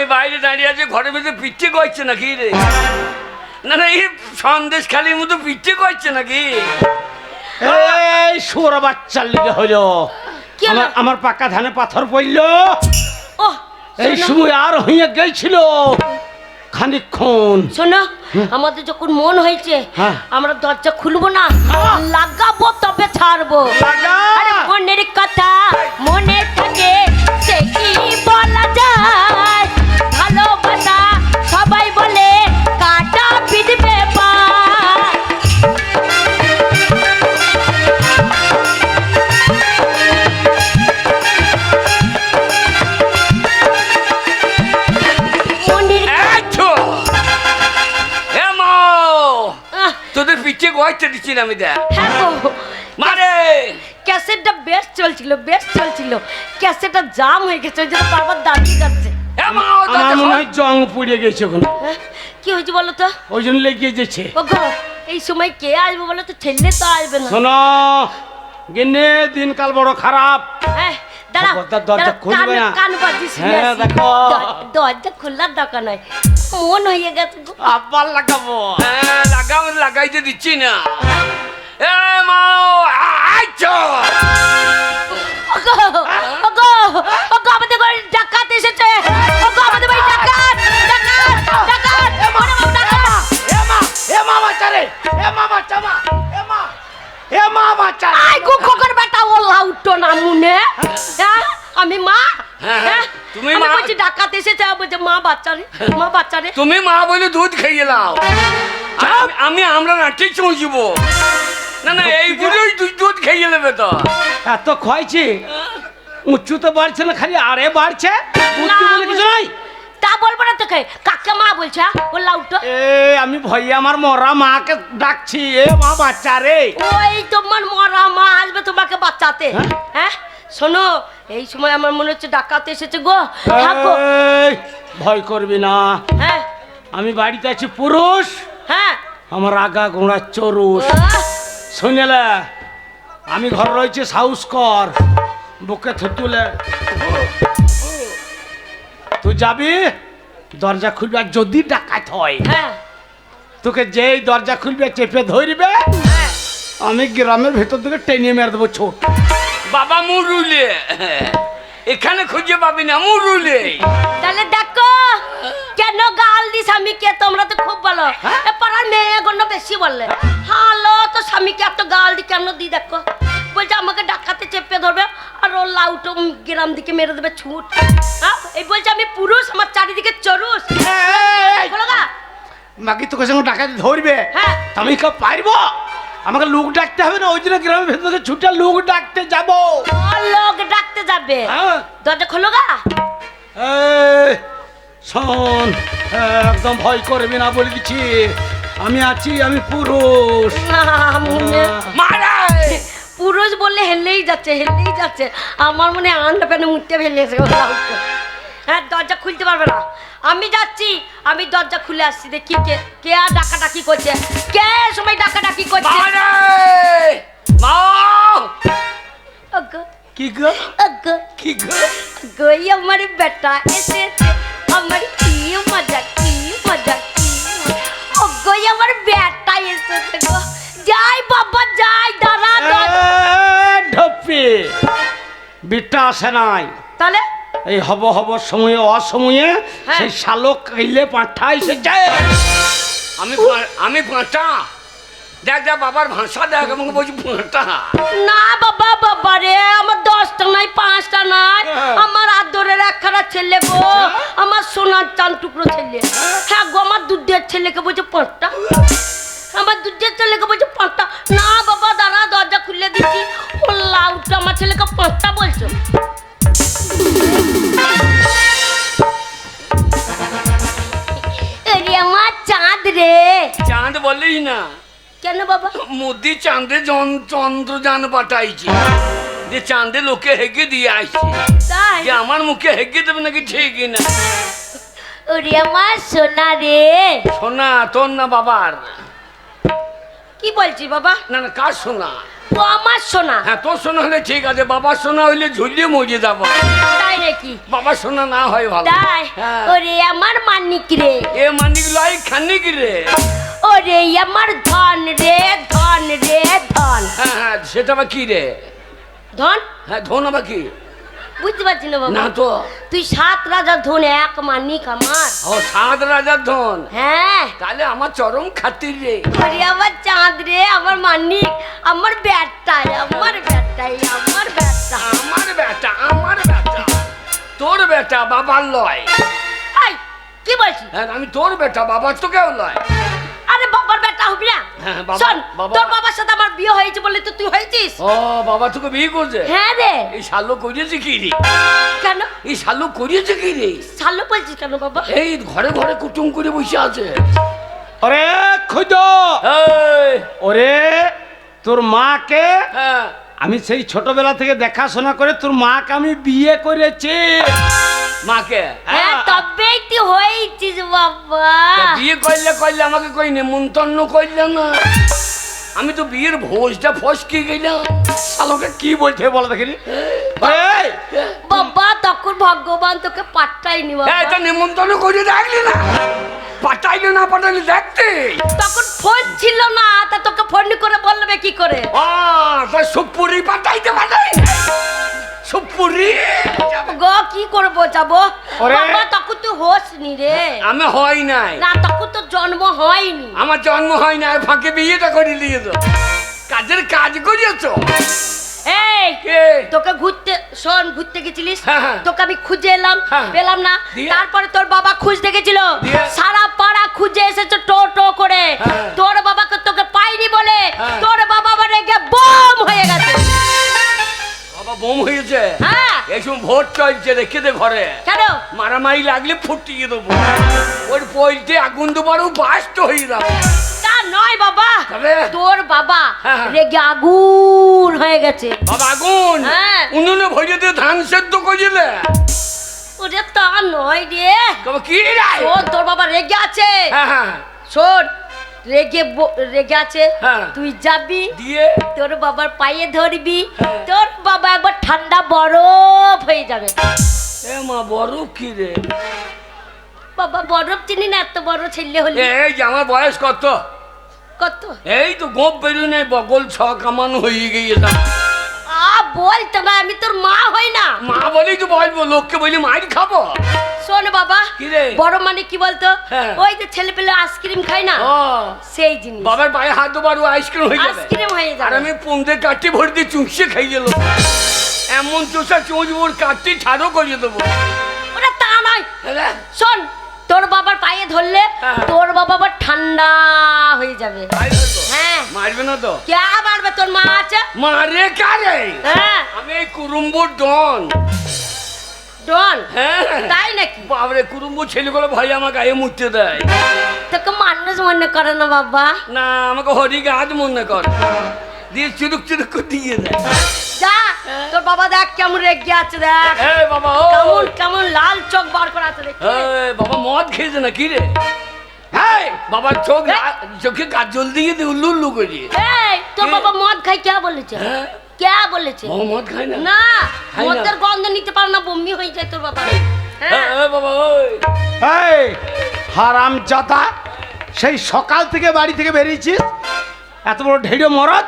আমি বাইরে দাঁড়িয়ে আছি ঘরের ভিতরে পিচ্ছে করছে নাকি রে? না না এই সন্দেশ খালির মতো পিচ্ছে করছে নাকি? এই সোর বাচ্চার লিগে হইল। আমার আমার পাকা ধানে পাথর পড়ল। এই সময় আর হইয়া গেছিল। খানিকক্ষণ। শোনো আমাদের যখন মন হয়েছে হ্যাঁ। আমরা দরজা খুলবো না লাগাবো তবে ছাড়বো। লাগা। আরে মনের কথা মনে থাকে সে কি বলা যায়? করতে দিচ্ছি না আমি দেখ হ্যাঁ গো। মারে! ক্যাসেটটা বেশ চলছিল বেশ চলছিল। ক্যাসেটটা জাম হয়ে গেছে ওই জন্য বারবার দাঁড়িয়ে যাচ্ছে। এ আমার মনে হয় জং পুড়িয়ে গেছে ওখানে হ্যাঁ, কি হয়েছে বলো তো? ওই জন্য লেগে যেছে ও গো এই সময় কে আসবে বলো তো? ঠেললে তো আসবে না। শোনো গিন্নে দিনকাল বড় খারাপ। হ্যাঁ। খবরদার দরজা খুলবে না। কান বাজিস হ্যাঁ, দেখো। দরজা খোলার দরকার নাই। মন হয়ে গেছে আবার লাগাবো। হ্যাঁ লাগাও লাগাইতে দিচ্ছি না। এ মা আইছো। লাউটো হ্যাঁ। আমি মা? হ্যাঁ, হ্যাঁ। তুমি মা। বলছি ডাকাত এসেছে বলছি মা বাচ্চারে মা বাচ্চারে তুমি মা বলে দুধ খাইয়ে লাও আর আমি- আমি আমরা নাটি চুঁচব না না এই বুড়োই দুধ দুধ খাইয়ে নেবে তো। এত খয়ছি উঁচু তো বাড়ছে না খালি আরে বাড়ছে। কিছু নাই? তা বলব না তোকে। কাকে মা বলছে হ্যাঁ? ও লাউটো এ আমি ভইয়া আমার মরা মাকে ডাকছি। এ মা বাচ্চা রে। ওই তোমার মরা মা আসবে তোমাকে বাচ্চাতে হ্যাঁ? শোনো এই সময় আমার মনে হচ্ছে ডাকাত এসেছে গো। হ্যাঁ গো। এই, ভয় করবি না। হ্যাঁ। আমি বাড়িতে আছি পুরুষ। হ্যাঁ। আমার আগা গোড়া চরুষ। শুনেলে আমি ঘর রয়েছে সাউস কর। বুকে থুতুলে তুই যাবি? দরজা খুলবে আর যদি ডাকাত হয় হ্যাঁ। তোকে যেই দরজা খুলবে চেপে ধরবে হ্যাঁ। আমি গ্রামের ভেতর থেকে টেনে মেরে দেবো ছোট বাবা মুরুলে এখানে খুঁজে পাবি না মুরুলে তাহলে দেখো কেন গাল দি স্বামীকে? তোমরা তো খুব ভালো। এ পাড়ার মেয়ে গণ্য বেশি বললে হালো তো স্বামীকে এত গাল দি কেন দি দেখো? বলছে আমাকে ডাকাতে চেপে ধরবে আর ও লাউটো গ্রাম দিকে মেরে দেবে ছুট। হ্যাঁ এই বলছে আমি পুরুষ আমার চারিদিকে চরুষ। গা? বাকি তোকে সঙ্গে ডাকাতে ধরবে? হ্যাঁ। আমি কেউ পারব? আমাকে লোক ডাকতে হবে না? ওই জন্য গ্রামের ভেতর ছুটে লোক ডাকতে যাব। লোক ডাকতে যাবে? হ্যাঁ। দরজা খোলো গা। শোন একদম ভয় করবি না বলে দিচ্ছি। আমি আছি আমি পুরুষ। মারা পুরুষ বললে হেললেই যাচ্ছে হেললেই যাচ্ছে। আমার মনে হয় আন্ডা প্যানে মুটতে ফেলেছে হ্যাঁ দরজা খুলতে পারবে না। আমি যাচ্ছি আমি দরজা খুলে আসছি দেখি কে কে আর ডাকাডাকি করছে। কে সময় ডাকাডাকি করছে? কি গো? কি গো? ওগোই আমার বেটা এসেছে। আমার কি মজা কি মজা কি। ওগোই আমার বেটা এসেছে গো। যাই বাবা যাই দাঁড়া ঢপ্পি বিটটা আসে নাই। তাহলে? এই হব হব সময়ে অসময়ে হ্যাঁ। সেই শালক কাইলে পাঠা এসে যায়। আমি আমি পাঁচটা দেখ দেখ বাবার ভাষা দেখ আমাকে বলছি পাঁচটা না বাবা বাবা রে আমার দশটা নাই পাঁচটা নাই। আমার আদরের একখানা ছেলে গো। আমার সোনার চান টুকরো ছেলে। হ্যাঁ। গো আমার দুধের ছেলেকে বলছে পাঁচটা আমার দুধের ছেলেকে বলছে পাঁচটা। না বাবা দাঁড়া দরজা খুলে দিচ্ছি। ও লাউটা আমার ছেলেকে পাঁচটা বলছো? আমার চাঁদ রে। চাঁদ বলেই না। কেন বাবা? মোদি চাঁদে চন্দ্রযান পাঠাইছে। যে চাঁদে লোকে হেগে দিয়ে আসছে যে আমার মুখে হেগে দেবে নাকি ঠিকই না। ওরে আমার সোনা রে। সোনা তোর না বাবার। কি বলছি বাবা? না না কার সোনা? ও আমার সোনা। হ্যাঁ তোর সোনা হলে ঠিক আছে বাবার সোনা হলে ঝুলিয়ে মজে যাব। তাই নাকি? বাবার সোনা না হয় ভালো। তাই? হ্যাঁ। ওরে আমার মানিক রে। এ মানিক লাই খানিক রে। ওরে আমার ধন রে ধন রে ধন। হ্যাঁ হ্যাঁ সেটা আবার কি রে? ধন? হ্যাঁ ধন আবার কি? বুঝতে পারছি না বাবা। না তো। তুই সাত রাজার ধন এক মানিক আমার। ও সাত রাজার ধন? হ্যাঁ। তাহলে আমার চরম খাতির রে। ওরে আমার চাঁদ রে আমার মানিক আমার ব্যাটটাই আমার ব্যাটটাই আমার ব্যাটটা আমার বেটা আমার বেটা তোর বেটা বাবার লয়। কি বলছিস? হ্যাঁ আমি তোর বেটা বাবার তো কেউ লয়। আরে বাবার বেটা হবি না? হ্যাঁ, বাবা- শোন তোর বাবার সাথে আমার বিয়ে হয়েছে বলে তো তুই হয়েছিস? ও বাবা তোকে বিয়ে করছে? হ্যাঁ রে। এই শালো করিয়েছে কি রে? কেন? এই শালু করিয়েছে কি রে? শালু বলছিস কেন বাবা? এই ঘরে ঘরে কুটুম করে বসে আছে। ওরে খুদ এই, ওরে তোর মাকে হ্যাঁ। আমি সেই ছোটবেলা থেকে দেখাশোনা করে তোর মাকে আমি বিয়ে করেছি। মাকে? হ্যাঁ তবেই তুই হয়েছিস বাবা। বিয়ে করলে করলে আমাকে কই নেমন্তন্ন করলে না। আমি তো বিয়ের ভোজটা ফসকে গেলাম। শালোকে কি বলছে বলো দেখিনি? বাবা তখন ভগবান তোকে বাবা। তা নেমন্তন্ন করে দেখলি না? পাঠাইলে না পাঠাইলে দেখতে? তখন ফোন ছিল না তা তোকে ফোন করে বলবে কি করে? আ, তা সুপুরি পাঠাইতে পাঠাই। সুপুরি? গো কি করব যাব? ওরে। বাবা তখন তুই হোসনি রে আমি হয় নাই না তখন তো জন্ম হয়নি আমার জন্ম হয় না ফাঁকে বিয়েটা করে দিয়েছ কাজের কাজ করিয়েছ এই কে তোকে ঘুরতে শোন ঘুরতে গেছিলিস হ্যাঁ, হ্যাঁ। তোকে আমি খুঁজে এলাম হ্যাঁ। পেলাম না দিয়ে? তারপরে তোর বাবা খুঁজতে গেছিল দিয়ে? সারা পাড়া খুঁজে এসেছে টো টো করে হ্যাঁ। তোর বাবাকে তোকে পাইনি বলে হ্যাঁ। তোর বাবা রেগে বম হয়ে গেছে বোম হয়েছে। হ্যাঁ। সময় ভোট চলছে রেখে দে ঘরে। কেন? মারামারি লাগলে ফুটিয়ে দেবো। ওর পইতে আগুন দেবারও বাস্ত হয়ে যাবে। নয় বাবা তোর বাবা হ্যাঁ, হ্যাঁ। রেগে আগুন হয়ে গেছে। বাবা আগুন! হ্যাঁ। উনুনে দিয়ে ধান সেদ্ধ ওরে তা নয় রে। কি তোর বাবা রেগে আছে। হ্যাঁ হ্যাঁ। শোন রেগে রেগে আছে। হ্যাঁ। তুই যাবি দিয়ে? তোর বাবার পায়ে ধরবি হ্যাঁ। তোর বাবা একবার ঠান্ডা বরফ হয়ে যাবে। এ মা বরফ কি রে? বাবা বরফ চিনি না এত বড় ছেলে হলে। এই যে আমার বয়স কত? কত? এই তো গোপ বেরোনে বগল ছ কামান হয়ে গিয়েছিলাম আ বলতো না আমি তোর মা হই না। মা বলেই তো বলব লোককে বলি মার খাব। শোন বাবা কি রে? বড় মানে কি বলতো? হ্যাঁ। ওই যে ছেলে পেলে আইসক্রিম খায় না? সেই জিনিস। বাবার পায়ে হাত আইসক্রিম হয়ে যাবে। আইসক্রিম হয়ে আর আমি পুন্দে কাটি ভরে দিয়ে চুষে খাই গেল। এমন চোষা চুঁচবো ছাড়ও করিয়ে দেবো। ওটা তা নয়। শোন তোর বাবার পায়ে ধরলে হ্যাঁ। তোর বাবা আবার ঠান্ডা হয়ে যাবে। হ্যাঁ। মারবে না তো? কে মারবে? তোর মা আছে? মারে কারে? হ্যাঁ। আমি এই কুরুম্বুর ডন। ডন? হ্যাঁ। তাই নাকি? বাবরে কুরুম্বুর ছেলেগুলো ভাই আমার গায়ে মুততে দেয়। তোকে মানুষ মনে করে না বাবা। না আমাকে হরি গাছ মনে কর। দিয়ে চুরুক চুরুক দিয়ে দেয়। যা তোর বাবা দেখ কেমন রেগে আছে দেখ। এই বাবা ও। কেমন কেমন লাল চোখ বার করে আছে দেখ। এই বাবা মদ খেয়েছে না কি রে? হ্যাঁ বাবার চোখ চোখে কাজল দিয়ে দিয়ে উল্লু উল্লু করি এই তোর বাবা মদ খাই কে বলেছে? হ্যাঁ? কে বলেছে? বাবা মদ খায় না? না মদের গন্ধ নিতে পারে না বমি হয়ে যায় তোর বাবা। হ্যাঁ? বাবা ওই। এই হারাম জাতা সেই সকাল থেকে বাড়ি থেকে বেরিয়েছিস? এত বড় ঢেড়ো মরদ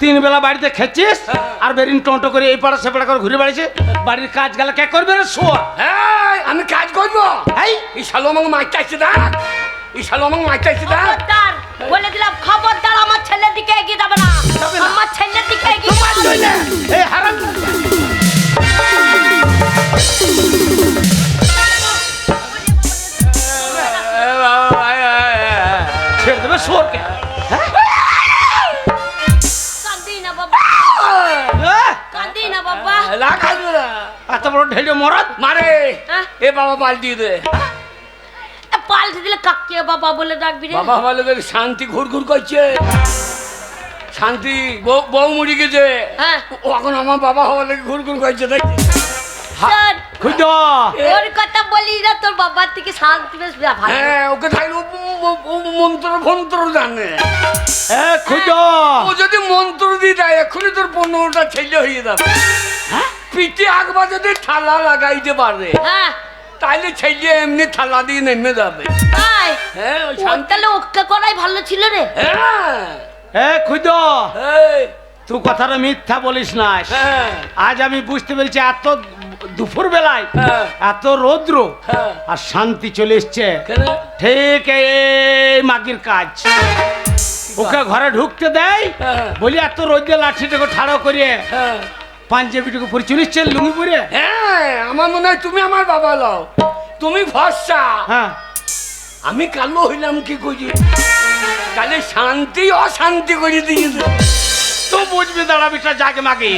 তিন বেলা বাড়িতে খেয়েছিস আর বেরিন টোটো করে এই পাড়া সে পাড়া করে ঘুরে বেড়াইছে। বাড়ির কাজ গেলে কে করবে রে শোয়া? আমি কাজ করব। এই শালো আমাকে মার চাইছে না এই শালো আমাকে মার চাইছে না খবরদার বলে দিলাম খবরদার আমার ছেলের দিকে এগিয়ে যাবে না। আমার ছেলের দিকে এগিয়ে যাবে না। এই হারাম। ছেড়ে দেবে শোরকে। এত বড় ঢেড়ো মরদ মারে। হ্যাঁ? এ বাবা পাল্টি দে। এ, পাল্টে দিলে কাকে বাবা বলে ডাকবি রে? বাবা আমার লোকের শান্তি ঘুর ঘুর করছে। শান্তি বউ বউ মরি গেছে। হ্যাঁ। ও এখন আমার বাবা হওয়ার লোক ঘুর ঘুর করছে খুঁজ। ওর কথা বলি না তোর বাবার থেকে শান্তি বেশ ভালো। হ্যাঁ ওকে থাকলে মন্ত্র ফন্ত্র জানে। এ খুঁজ। ও যদি মন্ত্র দিয়ে দেয় এক্ষুনি তোর পনেরোটা ছেলে হয়ে যাবে। পিঠে একবার যদি থালা লাগাইতে পারে। হ্যাঁ। তাহলে ছেলে এমনি থালা দিয়ে নেমে যাবে। তাই? হ্যাঁ ওই ও তাহলে ওকে করাই ভালো ছিল রে। হ্যাঁ এ এই, তুই কথাটা মিথ্যা বলিস না। হ্যাঁ আজ আমি বুঝতে পেরেছি এত দুপুর বেলায় হ্যাঁ। এত রৌদ্র হ্যাঁ। আর শান্তি চলে এসছে। কেন? ঠিক এই মাগির কাজ। ওকে ঘরে ঢুকতে দেয়। হ্যাঁ। বলি এত রোদে লাঠিটাকে ঠাড়ো করিয়ে। হ্যাঁ পাঞ্জাবিটাকে পরে চলিসছে লুঙ্গি পরে হ্যাঁ আমার মনে হয় তুমি আমার বাবা লও। তুমি ভরসা। হ্যাঁ। আমি কালো হইলাম কি করি তাহলে শান্তি অশান্তি করে দিয়েছে তো বুঝবি দাঁড়াবিটা জাগে মাগে।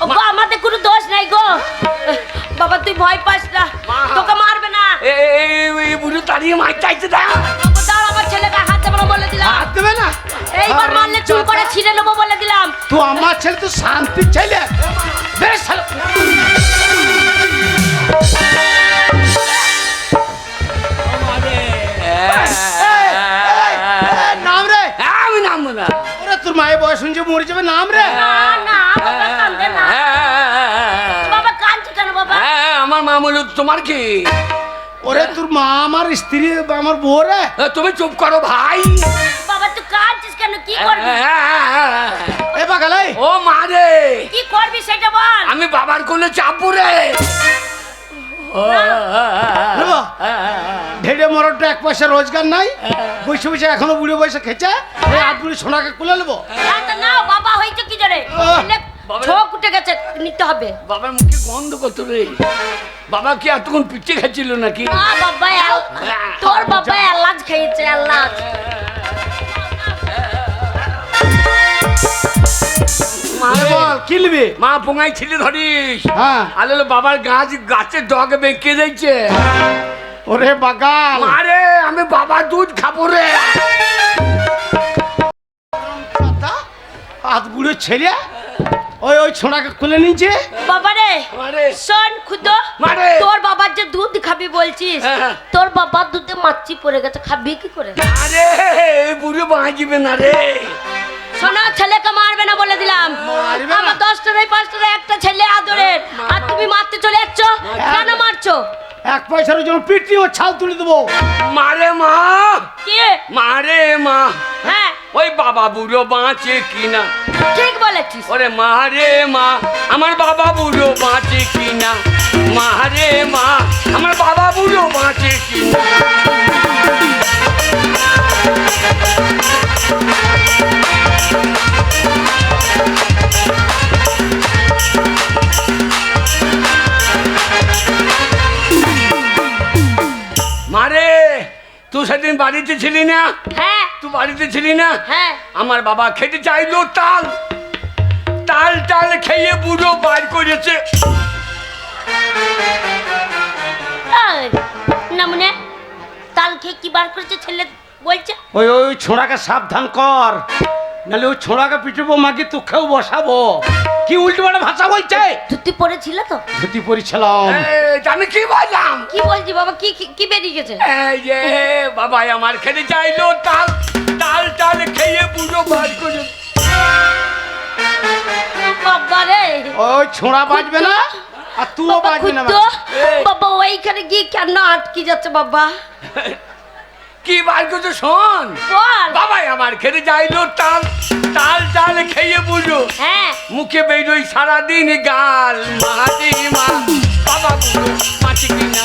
ও গো আমাদের কোনো দোষ নাই গো। বাবা তুই ভয় পাস না। তোকে মারবে না। এই বুড়ো দাঁড়িয়ে মার চাইছে দা বাবা, আমার ছেলেকে হাত দেবো না বলে দিলাম হাত দেবে না এইবার মারলে চুল করে ছিঁড়ে নেব বলে দিলাম তুই আমার ছেলে তো শান্তির ছেলে বেশ নাম রে হ্যাঁ, আমি নামবো না ওরে তোর মায়ের বয়স শুনছে মরে যাবে নাম রে হ্যাঁ, আমার মা বলল তোমার কি ওরে তোর মা আমার স্ত্রী আমার বউ রে তুমি চুপ করো ভাই। বাবা তুই কাঁদছিস কেন? কি করবি? এ বাগালাই ও মা রে। কি করবি সেটা বল। আমি বাবার কোলে চাপবো রে? ঢেড়ে মরটা এক পয়সা রোজগার নাই। বসে বসে এখনও বুড়ো বয়সে খেছে এই হাত সোনাকে কুলে নেব। না বাবা হয়েছে কি জোরে? উঠে গেছে নিতে হবে। বাবার মুখে গন্ধ কত রে? বাবা কি এতক্ষণ পিচ্ছে খাচ্ছিল নাকি? না বাবা তোর বাবা এলাচ খেয়েছে এলাচ। মা পোঙাই ছিলে ধরিস। হ্যাঁ। আলে বাবার গাছ গাছের ডগ বেঁকে যাইছে ওরে বাগাল। আরে আমি বাবা দুধ খাব রে। হাত বুড়ো ছেলে ওই ওই ছোঁড়াকে খুলে নিচ্ছে বাবা রে শোন খুদ মারে। তোর বাবার যে দুধ খাবি বলছিস হ্যাঁ। তোর বাবার দুধে মাছি পড়ে গেছে খাবি কি করে? আরে বুড়ো বাঁচবে না রে। শোনা ছেলেকে মারবে না বলে দিলাম? আমার দশটা নেই পাঁচটা নেই, একটা ছেলে আদরের। আর তুমি মারতে চলে যাচ্ছ? কেন মারছো? এক পয়সার জন্য পিটি ও ছাল তুলে দেবো। মারে মা। কে? মারে মা। হ্যাঁ ওই বাবা বুড়ো বাঁচে কিনা। ঠিক বলেছিস। ওরে মারে মা আমার বাবা বুড়ো বাঁচে কিনা। মারে মা আমার বাবা বুড়ো বাঁচে কিনা। মারে তুই সেদিন বাড়িতে ছিলি না? হ্যাঁ। তুই বাড়িতে ছিলি না? হ্যাঁ। আমার বাবা খেতে চাইলো তাল। তাল টাল খেয়ে বুড়ো বার করেছে। না মনে তাল খেয়ে কি বার করেছে ছেলে বলছে? ওই ওই ছোড়াকে সাবধান কর। নাহলে ওই ছোঁড়াকে পিটবো মাকে তোকেও বসাবো। কি উল্টো পাল্টা ভাষা বলছে? ধুতি পরেছিল তো। ধুতি পরিছিলাম। আমি কি বললাম? কি বলছি বাবা কি কি- কি বেরিয়ে গেছে? এই যে বাবা আমার খেতে চাইলো তাল তাল টাল খেয়ে বুড়ো বার করে। বাবা রে। ওই ছোঁড়া বাজবে না? আর তুইও বাজবি না বাবা ওইখানে গিয়ে কেন আটকে যাচ্ছে বাবা? কি বার করছ শোন? বল। বাবাই আমার খেতে চাইলো তাল তাল টাল খেয়ে বুঝো। হ্যাঁ। মুখে বেরোই সারাদিন গাল। মাহাতি মা বাবা বুঝো মাটি কিনা।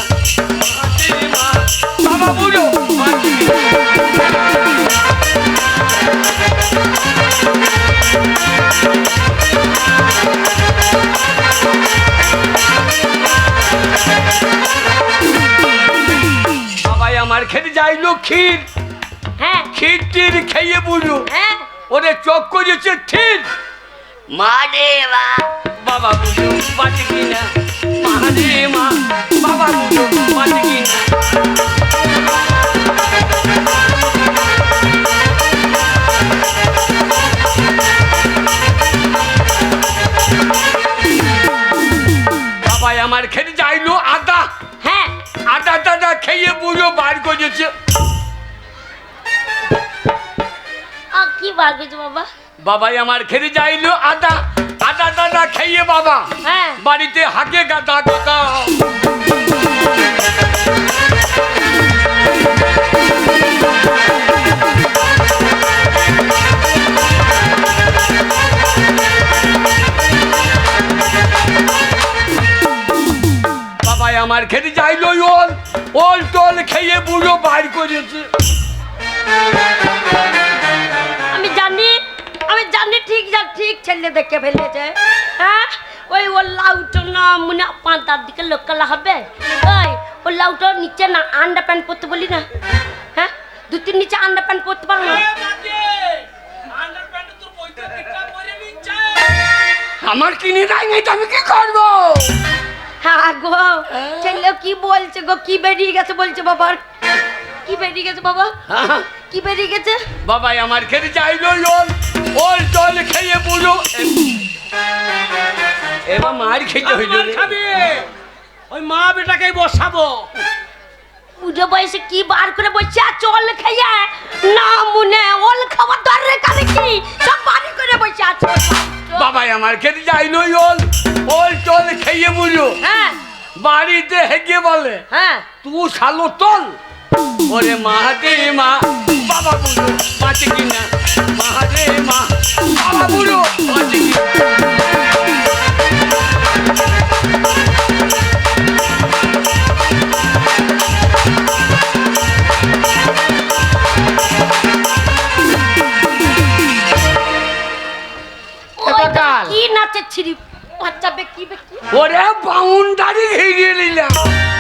মাহাতি মা বাবা বুঝো মাটি কিনা। আমার খেতে যাইলো ক্ষীর। হ্যাঁ। ক্ষীর টির খেয়ে বুঝু। হ্যাঁ। ওরে চোখ করেছে ঠিক মা রে মা বাবা বুঝু পাটি কিনা? মা রে মা বাবা বুঝু পাটি কিনা? করছ বাবা? বাবাই আমার খেতে চাইলো আদা। আদা দাদা খেয়ে বাবা। হ্যাঁ। বাড়িতে হাগে গাদা গাদা। বাবাই আমার খেতে চাইলো ওল। ওল টোল খেয়ে বুড়ো বার করেছে। আমি জানি ঠিক যা ঠিক ছেলে দেখে ফেলেছে। হ্যাঁ? ওই ও লাউটো না মনে পাঁতার দিকে লোকাল হবে। ওই ও লাউটো নিচে না আন্ডার প্যান্ট পরতে বলি না? হ্যাঁ? দু তিন নিচে আন্ডার প্যান্ট পরতে পারো না? আমার কিনে নাই নাই তো আমি কি করব? হ্যাঁ গো ছেলে কি বলছে গো? কি বেরিয়ে গেছে বলছে বাবার? কি বেরিয়ে গেছে বাবা? কি বেরিয়ে গেছে? বাবাই আমার খেতে চাইলো ওল ওল টোল খেয়ে বুড়ো। এবার মার খেতে হইল খাবি। ওই মা বেটাকেই বসাবো। বুড়ো বয়সে কি বার করে বলছে আর চল খাইয়া না মনে ওল খাবার দরে কালে কি সব বাড়ি করে বসে আছে। বাবাই আমার খেতে চাইলো ওল ওল টোল খেয়ে বুড়ো। হ্যাঁ। বাড়িতে হেগে বলে হ্যাঁ। তুই শালো তল। ওরে মাহাদে মা বাবা বুড়ো মাছে কিনা। মাহাদে মা বাবা বুড়ো মাছে কিনা। ওই এটা তো কি নাচে ছিরি বাচ্চা বেকি বেকি ওরে বাউন্ডারি ঘিরিয়ে নিলাম।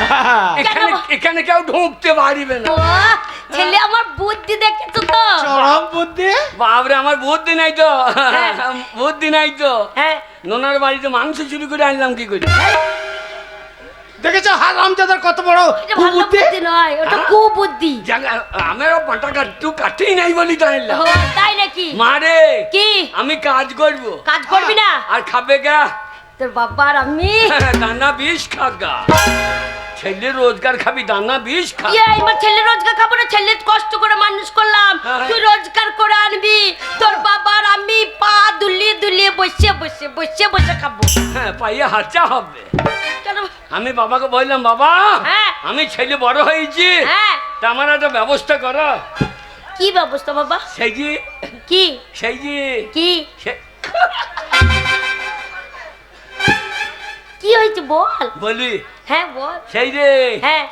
এখানে এখানে কেউ ঢুকতে পারিবে না। ছেলে আমার বুদ্ধি দেখেছ তো? চরম বুদ্ধি? বাবরে আমার বুদ্ধি নাই তো। হ্যাঁ। বুদ্ধি নাই তো। হ্যাঁ। নোনার বাড়িতে মাংস চুরি করে আনলাম কি করে? দেখেছ হারাম যাদের কত বড় এটা ভালো বুদ্ধি বুদ্ধি নয় ওটা হ্যাঁ? কুবুদ্ধি। আমার পাটা কাটু কাটেই নাই বলি তো তাই নাকি? মারে কি? আমি কাজ করব। কাজ করবি না? আর খাবে গা তোর বাবার আমি। দানা বিষ খাগা ছেলে রোজগার খাবি দানা বিষ খা। ইয়ে আমার ছেলে রোজগার খাব না ছেলে কষ্ট করে মানুষ করলাম। হ্যাঁ। তুই রোজগার করে আনবি। তোর বাবার আমি পা দুলিয়ে দুলিয়ে বসে বসে বসে বসে খাব। হ্যাঁ পাইয়ে হাঁচা হবে। আমি বাবাকে বললাম বাবা হ্যাঁ। আমি ছেলে বড় হয়েছি। হ্যাঁ। তা আমার একটা ব্যবস্থা করো। কি ব্যবস্থা বাবা? সেই কি? সেই কি? কি হয়েছে বল? বলি হ্যাঁ বল। সেই রে। হ্যাঁ।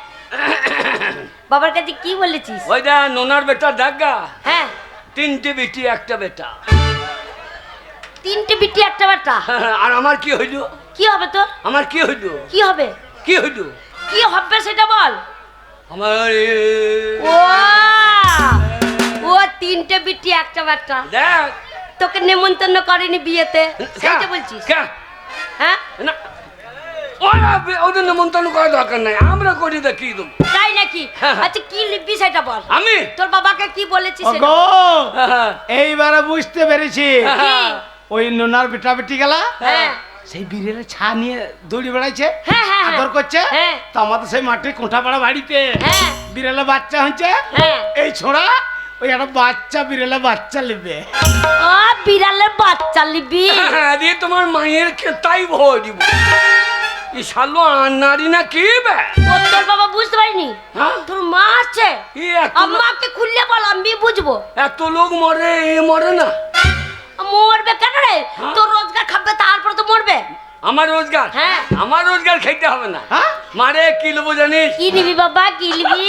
বাবার কাছে কি বলেছিস? ওই দা নোনার বেটা দেখা হ্যাঁ। তিনটে বিটি একটা বেটা। তিনটে বিটি একটা বাটা? আর আমার কি হইল? কি হবে তোর? আমার কি হইল? কি হবে? কি হইল? কি হবে সেটা বল। আমার ও ও তিনটে বিটি একটা বাচ্চা দেখ। তোকে নেমন্তন্ন করেনি বিয়েতে। সেটা বলছিস? হ্যাঁ? না। ওরা ওদের নেমন্তন্ন করার দরকার নাই আমরা করি দেখি দেবো তাই নাকি? হ্যাঁ, হ্যাঁ। আচ্ছা কি লিখবি সেটা বল। আমি? তোর বাবাকে কি বলেছিস। এইবারে বুঝতে পেরেছি। ওই নোনার বেটা বেটি গেলা হ্যাঁ। সেই বীরের ছা নিয়ে দৌড়ি বেড়াইছে হ্যাঁ, হ্যাঁ, হ্যাঁ। আদর করছে হ্যাঁ। তো আমাদের সেই মাঠে কোঠাপাড়া বাড়িতে হ্যাঁ। বিড়ালে বাচ্চা হচ্ছে হ্যাঁ। এই ছোড়া ওই একটা বাচ্চা বিড়ালে বাচ্চা নেবে ও বিড়ালের বাচ্চা লিবি। হ্যাঁ দিয়ে তোমার মায়ের খেতাই ভরিব ই শালো আনারি না কি বে? ও তোর বাবা বুঝতে পারিনি। হ্যাঁ? তোর মা আছে? আমাকে খুললে বল আমি বুঝব। এত লোক মরে এ মরে না। মরবে কেন রে? হ্যাঁ? তোর রোজগার খাবে তারপর তো মরবে। আমার রোজগার? হ্যাঁ। আমার রোজগার খেতে হবে না। হ্যাঁ? মারে কি লোবো জানিস? কি নিবি বাবা কি নিবি?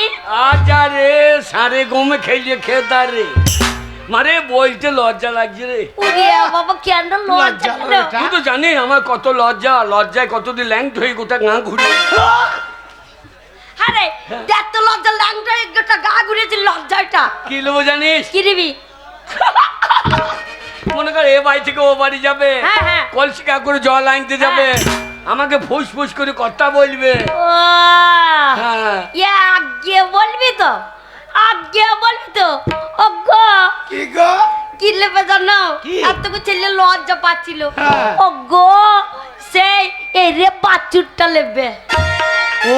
আচ্ছা রে সারে গমে খেলিয়ে খেতা রে মারে বলতে লজ্জা লাগছে রে। বাবা কেন লজ্জা। তুই তো জানিস আমার কত লজ্জা লজ্জায় কতদিন ল্যাংট হয়ে গোটা গা ঘুরে আরে দেখ তো লজ্জা ল্যাংটা একটা গা ঘুরেছে লজ্জাটা। কি লোবো জানিস? কি নিবি? মনে কর এ বাড়ি থেকে ও বাড়ি যাবে। হ্যাঁ, হ্যাঁ। কলসি করে জল আনতে যাবে। আমাকে ফুস ফুস করে কথা বলবে। হ্যাঁ। ইয়ে আগে বলবি তো? আগে বলবি তো গো কি গো? কি লেবে জানো? কি? এত ছেলে লজ্জা পাচ্ছিল। হ্যাঁ। সেই এই রে বাছুরটা নেবে ও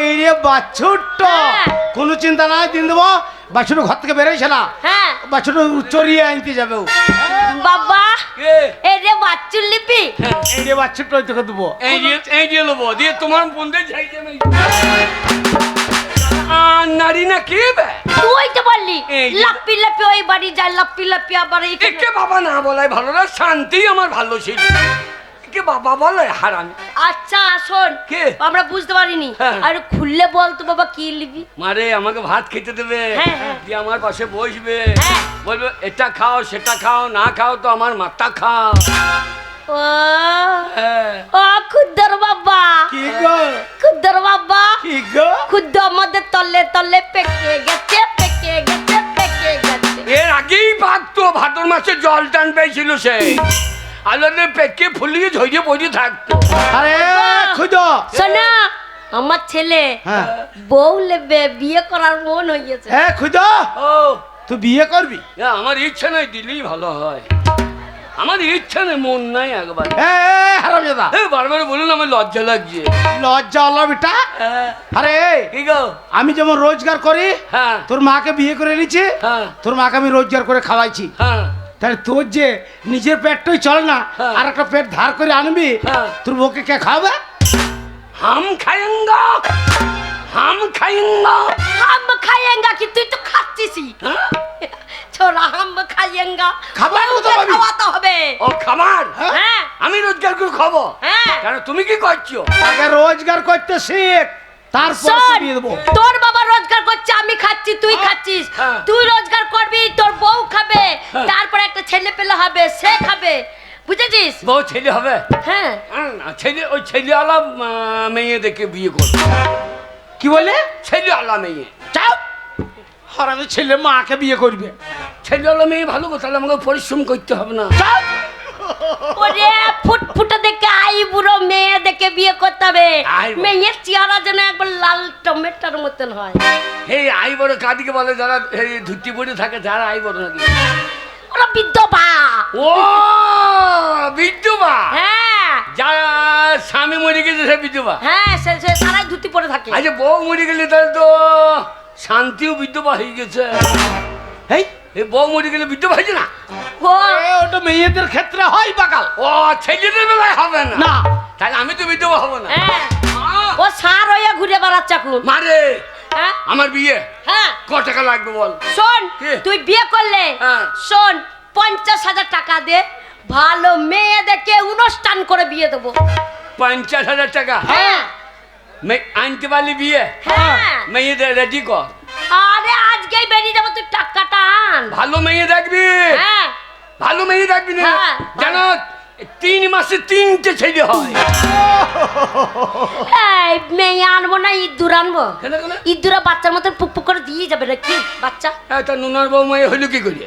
এই রে বাছুরটা। হ্যাঁ। কোনো চিন্তা নাই দিন দেবো। বাছুর ঘর থেকে বেরোইছে না। হ্যাঁ। বাছুর চড়িয়ে আনতে যাবে ও। বাবা কে? এই রে বাছুর লিপি। এই রে বাছুরটা ওই তোকে দেবো। এই দিয়ে এই দিয়ে নেব দিয়ে তোমার বন্ধে যাই যাবে নারী না কে তুই তো বললি লাপ্পি লাপ্পি ওই বাড়ি যায় লাপ্পি লাপ্পি আবার একে বাবা না বলাই ভালো না শান্তি আমার ভালো ছিল। একে বাবা বলে হারামি। আচ্ছা শোন কে? আমরা বুঝতে পারিনি। হ্যাঁ। আর খুললে বল তো বাবা কি লিবি? মারে আমাকে ভাত খেতে দেবে। হ্যাঁ, হ্যাঁ। দিয়ে আমার পাশে বসবে। বলবে এটা খাও সেটা খাও না খাও তো আমার মাথা খাও। ও হ্যাঁ। ও খুদ্দর বাবা। কি গো? খুদ্দর বাবা। কি গো? খুদ্দ আমাদের তলে তলে পেকে গেছে পেকে গেছে পেকে গেছে। এর আগেই পাকতো ভাদর মাসে জল টান পেয়েছিল সে। আলোদের পেটকে ফুলিয়ে ঝরিয়ে পড়ে থাকতো। আরে খুঁজ শোনা আমার ছেলে হ্যাঁ। বউ লেবে বিয়ে করার মন হয়েছে হ্যাঁ খুঁজ ও। তুই বিয়ে করবি? আমার ইচ্ছা নাই দিলেই ভালো হয়। আমার ইচ্ছা নেই মন নাই একবার। বারবার বলুন আমার লজ্জা লাগছে। লজ্জা হলো বেটা? হ্যাঁ। আরে কি গো? আমি যেমন রোজগার করি হ্যাঁ। তোর মাকে বিয়ে করে নিচ্ছি হ্যাঁ। তোর মাকে আমি রোজগার করে খাওয়াইছি। হ্যাঁ। তাহলে তোর যে নিজের পেটটাই চলে না হ্যাঁ। আর একটা পেট ধার করে আনবি হ্যাঁ। তোর বউকে কে খাওয়াবে? হাম খায়েঙ্গা। হাম খাইঙ্গা হাম খাইঙ্গা কি তুই তো খাচ্ছিসই ছোড়া হাম খাইঙ্গা খাবার তো খাওয়াতে হবে ও খাবার হ্যাঁ আমি রোজগার করে খাব হ্যাঁ কেন তুমি কি করছ আগে রোজগার করতে শিখ তোর বাবা রোজগার করছে আমি খাচ্ছি তুই খাচ্ছিস তুই রোজগার করবি তোর বউ খাবে তারপরে একটা ছেলে পেলে হবে সে খাবে বুঝেছিস বউ ছেলে হবে হ্যাঁ ছেলে ওই ছেলেওয়ালা মেয়ে দেখে বিয়ে করবে কি বলে ছেলেওয়ালা মেয়ে। চাপ হারামি ছেলে মাকে বিয়ে করবে। ছেলেওয়ালা মেয়ে ভালো কথা তাহলে আমাকে পরিশ্রম করতে হবে না। চাপ ওরে ফুটফুটে দেখে আই বুড়ো মেয়ে দেখে বিয়ে করতে হবে। মেয়ের চেহারা যেন একবার লাল টমেটোর মতন হয়। এই আই বড় কাদিকে বলে যারা এই ধুতি পরে থাকে যারা আই বড় নাকি? ওরা বিধবা। ও বিদ্যুবা হ্যাঁ। স্বামী মরে গেছে সে বিদ্যুবা হ্যাঁ সে সে সারাই ধুতি পরে থাকে। আচ্ছা বউ মরে গেলে তাহলে তো শান্তিও বিদ্যুবা হয়ে গেছে। এই এই বউ মরে গেলে বিদ্যুবা হয়েছে না? ও। এ, ওটা মেয়েদের ক্ষেত্রে হয় বাকাল। ও ছেলেদের বেলায় হবে না। না। তাহলে আমি তো বিদ্যুবা হব না। হ্যাঁ। আহ, ও সার হয়ে ঘুরে বেড়াচ্ছে এখন। মারে। হ্যাঁ। আমার বিয়ে। হ্যাঁ। ক টাকা লাগবে বল? শোন কি? তুই বিয়ে করলে হ্যাঁ। শোন পঞ্চাশ হাজার টাকা দে। ভালো মেয়ে দেখে অনুষ্ঠান করে বিয়ে দেবো। পঞ্চাশ হাজার টাকা। হ্যাঁ। আনতে পারলি বিয়ে? হ্যাঁ। মেয়েদের রেডি কর। আরে আজকেই বেরিয়ে যাব তুই টাকাটা আন। ভালো মেয়ে দেখবি? হ্যাঁ। ভালো মেয়ে দেখবি না? হ্যাঁ, যেন তিন মাসে তিনটে ছেলে হয়। মেয়ে আনব না ইঁদুর আনব। কেন কেন? ইঁদুরা বাচ্চার মতন পুক পুক করে দিয়ে যাবে না কি বাচ্চা একটা নুনার বউ মেয়ে হইল কি করে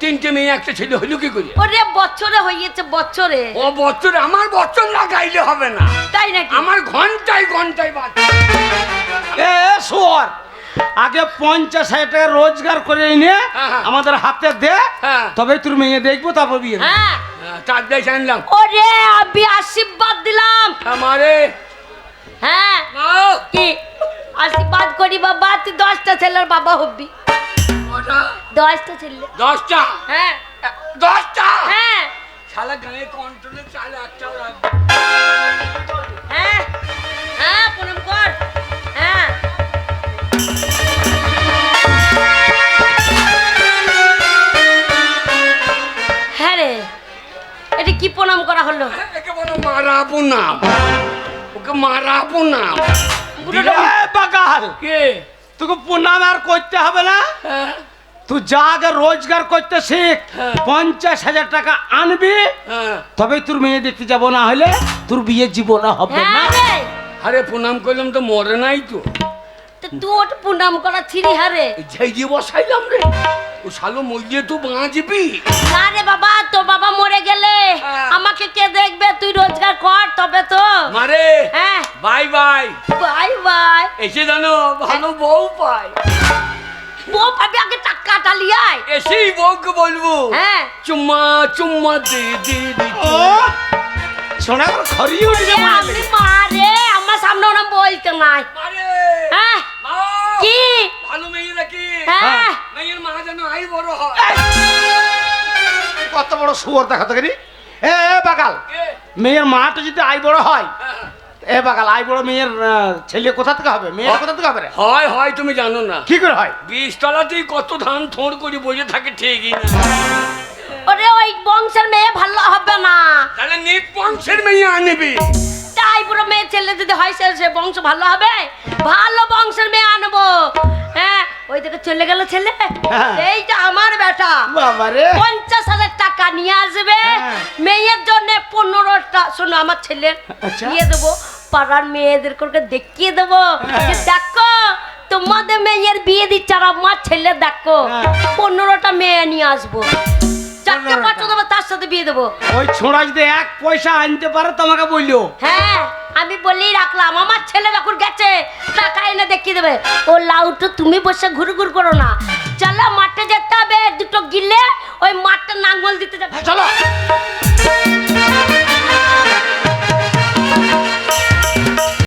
তিনটে মেয়ে একটা ছেলে হইল কি করে? ওরে বছরে হয়েছে বছরে। ও বছর আমার বছর না গাইলে হবে না। তাই নাকি? আমার ঘন্টায় ঘন্টায় বাচ্চা এ শোর আগে পঞ্চাশ হাজার টাকা রোজগার করে এনে হ্যাঁ, হ্যাঁ। আমাদের হাতে দে হ্যাঁ। তবে তোর মেয়ে দেখব তারপর বিয়ে। হ্যাঁ। চার দেশ আনলাম। ওরে আমি আশীর্বাদ দিলাম। আমারে হ্যাঁ। কি? আশীর্বাদ করি বাবা তুই দশটা ছেলের বাবা হবি। কটা? দশটা ছেলে। দশটা? হ্যাঁ। দশটা? হ্যাঁ। শালা গায়ে কন্ট্রোলে চাল একটাও রাখবে হ্যাঁ। হ্যাঁ প্রণাম কর। হ্যাঁ। হ্যাঁ রে এটা কি প্রণাম করা হলো? একে বলো মারা নাম। ওকে মারা নাম। এ বাকাল কে? তোকে প্রণাম আর করতে হবে না? হ্যাঁ, তুই যা আগে রোজগার করতে শিখ হ্যাঁ। পঞ্চাশ হাজার টাকা আনবি হ্যাঁ। তবে তোর মেয়ে দেখতে যাব না হলে তোর বিয়ে জীবন হবে না। হ্যাঁ আরে প্রণাম করলাম তো মরে নাই তো। তো প্রণাম করা ছিলি হারে ঝাই দিয়ে বসাইলাম রে। ও শালো মরিয়ে তো বাঁচবি। না রে বাবা তোর বাবা মরে গেলে। আমাকে কে দেখবে? তুই রোজগার কর তবে তো। মারে। হ্যাঁ। Bye bye. Bye bye. এসে জানো ভালো বউ পাই বউ পাবি আগে টাকাটা লিয়াই এসেই বউকে বলব। হ্যাঁ। চুম্মা চুম্মা দে দে করে খরিয়ে উঠেছে এ, আপনি মারে আমার সামনে ওরা বলতে নাই। আরে হ্যাঁ। কি? ভালো মেয়ে নাকি? হ্যাঁ। মেয়ের মা যেন আই বড় হয়। কত বড় সুয়ার দেখাতে গেলি এ এ বাগাল। কে? মেয়ের মাটা যদি আই বড় হয় হ্যাঁ। এ বাগাল আই বড় মেয়ের ছেলে কোথা থেকে হবে? মেয়ের কোথা থেকে হবে রে? হয় হয় তুমি জানো না। কি করে হয়? বিশ তলাতেই কত ধান থোড় করে বসে থাকে ঠিকই না। ওরে ওই বংশের মেয়ে ভালো হবে না। তাহলে নিপ বংশের মেয়ে আনবি। তাই পুরো মেয়ে ছেলে যদি হয় সে সে বংশ ভালো হবে? ভালো বংশের মেয়ে আনব। হ্যাঁ ওই চলে গেল ছেলে। হ্যাঁ। এইটা আমার বেটা। রে। পঞ্চাশ হাজার টাকা নিয়ে আসবে। হ্যাঁ। মেয়ের জন্য পনেরোটা শোনো আমার ছেলের আচ্ছা। দিয়ে দেবো। পাড়ার মেয়েদের করে দেখিয়ে দেবো। হ্যাঁ। দেখো তোমাদের মেয়ের বিয়ে দিচ্ছে আর আমার ছেলে দেখো হ্যাঁ। পনেরোটা মেয়ে নিয়ে আসব। পাঁচটা তার সাথে বিয়ে দেবো। এক পয়সা আনতে তোমাকে হ্যাঁ আমি বলেই রাখলাম আমার ছেলে গেছে টাকা এনে দেখিয়ে দেবে। ও তুমি বসে ঘুর করো না। চলো যেতে হবে দুটো গিলে ওই মাঠটা নাঙ্গল দিতে যাবে। হ্যাঁ, চলো।